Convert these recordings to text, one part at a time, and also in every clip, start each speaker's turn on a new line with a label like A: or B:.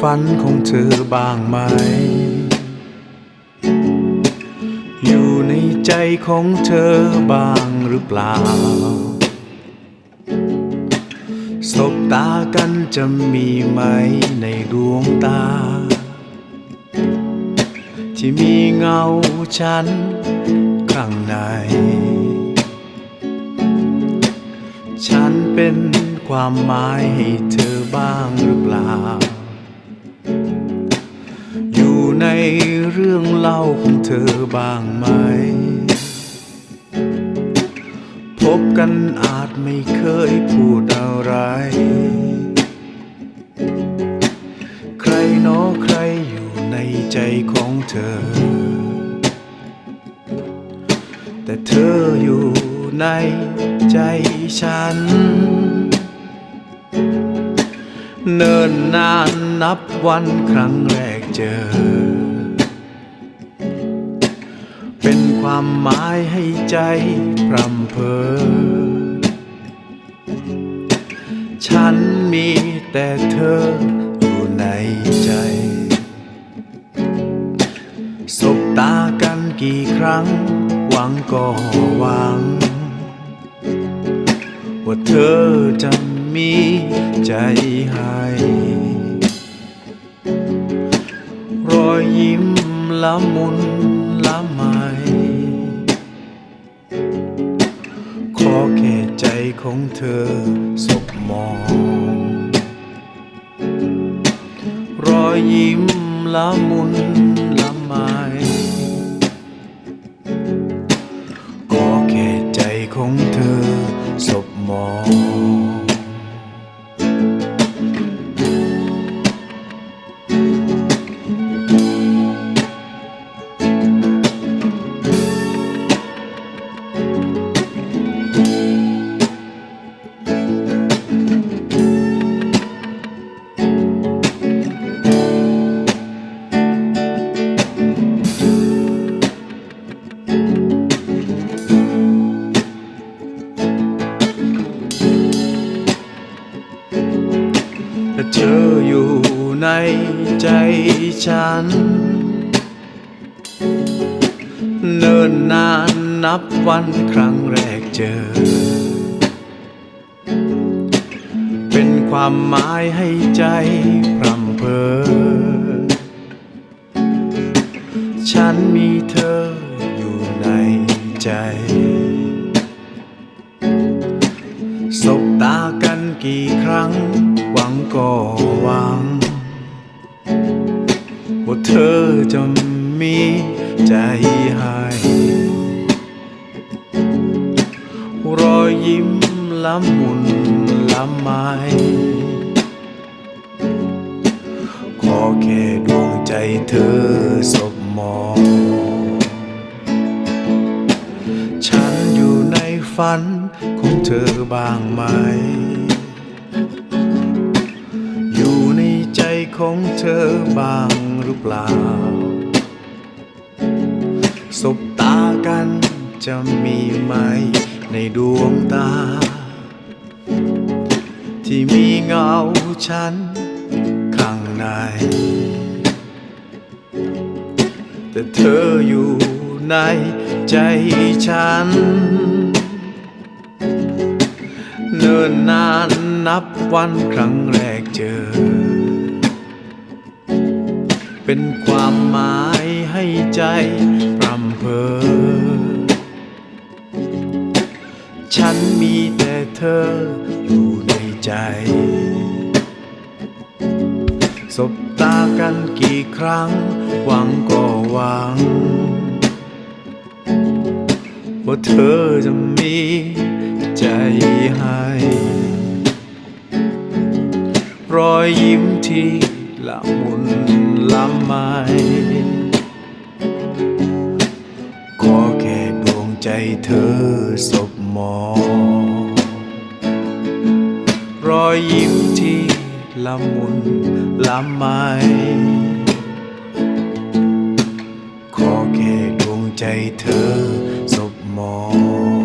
A: ฝันของเธอบ้างไหม อยู่ในใจของเธอบ้างหรือเปล่า สบตากันจะมีไหมในดวงตา ที่มีเงาฉันข้างใน ฉันเป็นความหมายให้เธอบ้างหรือเปล่า ในเรื่องเล่าของเธอบ้างไหม พบกันอาจไม่เคยพูดอะไร ใครหนอใครอยู่ในใจของเธอ แต่เธออยู่ในใจฉัน เนิ่นนานนับวันครั้งแรก เจอ เป็นความหมายให้ใจพรำเพอ ฉันมีแต่เธออยู่ในใจ สบตากันกี่ครั้ง หวังก็หวัง ว่าเธอจะมีใจให้ ยยิ้มละมุนละไมขอแค่ใจของเธอสบมอง รอยยิ้มละมุนละไมขอแค่ใจของเธอสบมอง ใจฉัน เนิ่นนานนับวันครั้งแรกเจอ เป็นความหมายให้ใจพรำเพอ ฉันมีเธออยู่ในใจสบตากันกี่ครั้ง หวังก็หวัง เธอจะมีใจให้รอยยิ้มละมุนละไมขอแค่ดวงใจเธอสบมอง ฉันอยู่ในฝันของเธอบ้างไหม ของเธอบ้างหรือเปล่า สบตากันจะมีไหมในดวงตา ที่มีเงาฉันข้างใน แต่เธออยู่ในใจฉัน เนิ่นนานนับวันครั้งแรกเจอ เป็นความหมายให้ใจพรำเพอ ฉันมีแต่เธออยู่ในใจ สบตากันกี่ครั้ง หวังก็หวัง ว่าเธอจะมีใจให้รอยยิ้มที่ละมุน ละไมขอแค่ดวงใจเธอสบมองรอยยิ้มที่ละมุนละไมขอแค่ดวงใจเธอสบมอง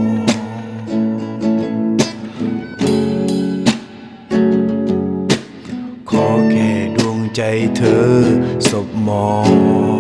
A: เธอสบมอง